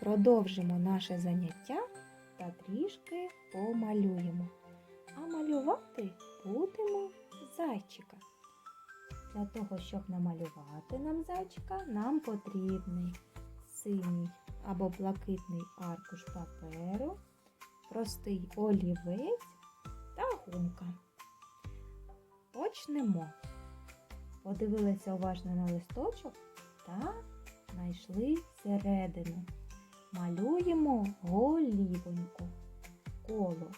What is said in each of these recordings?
продовжимо наше заняття та трішки помалюємо. А малювати будемо зайчика. Для того, щоб намалювати нам зайчика, нам потрібний синій або блакитний аркуш паперу, простий олівець та гумка. Почнемо. Подивилися уважно на листочок та знайшли середину. Малюємо голівоньку, коло.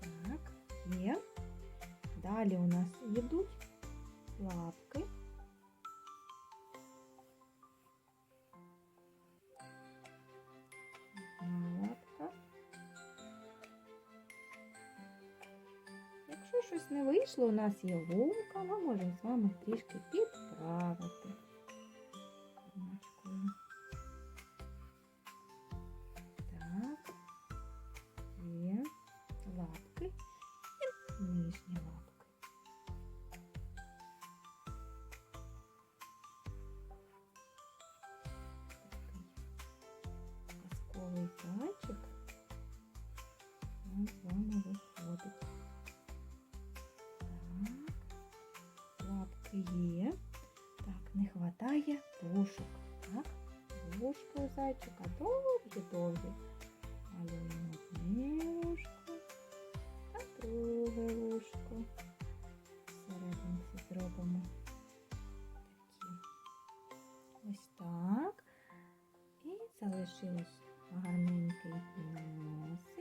Так, є. Далі у нас йдуть лапки. Щось не вийшло, у нас є гумка, ми можемо з вами трішки підправити. Так, є лапки і нижні лапки. Такий казковий у нас з вами є. Так, не вистачає вушок. Так, вушки у зайчика довгі-довгі. Малюємо одне вушко та друге вушко. Всерединці зробимо такі. Ось так. І залишилось гарненький носик,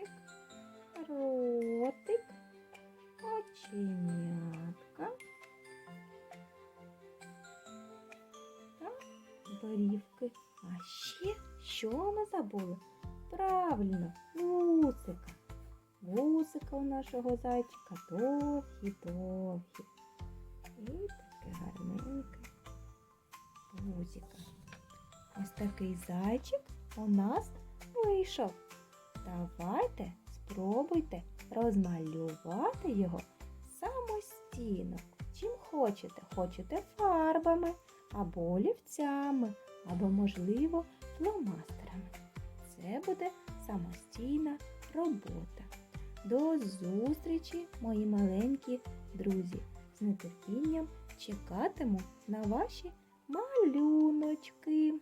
борівки. А ще що ми забули? Правильно, вусика. Вусика у нашого зайчика довгі-довгі. І таке гарненьке вузика. Ось такий зайчик у нас вийшов. Давайте спробуйте розмалювати його самостійно. Чим хочете. Хочете фарбами, або олівцями, або, можливо, фломастерами. Це буде самостійна робота. До зустрічі, мої маленькі друзі! З нетерпінням чекатиму на ваші малюночки.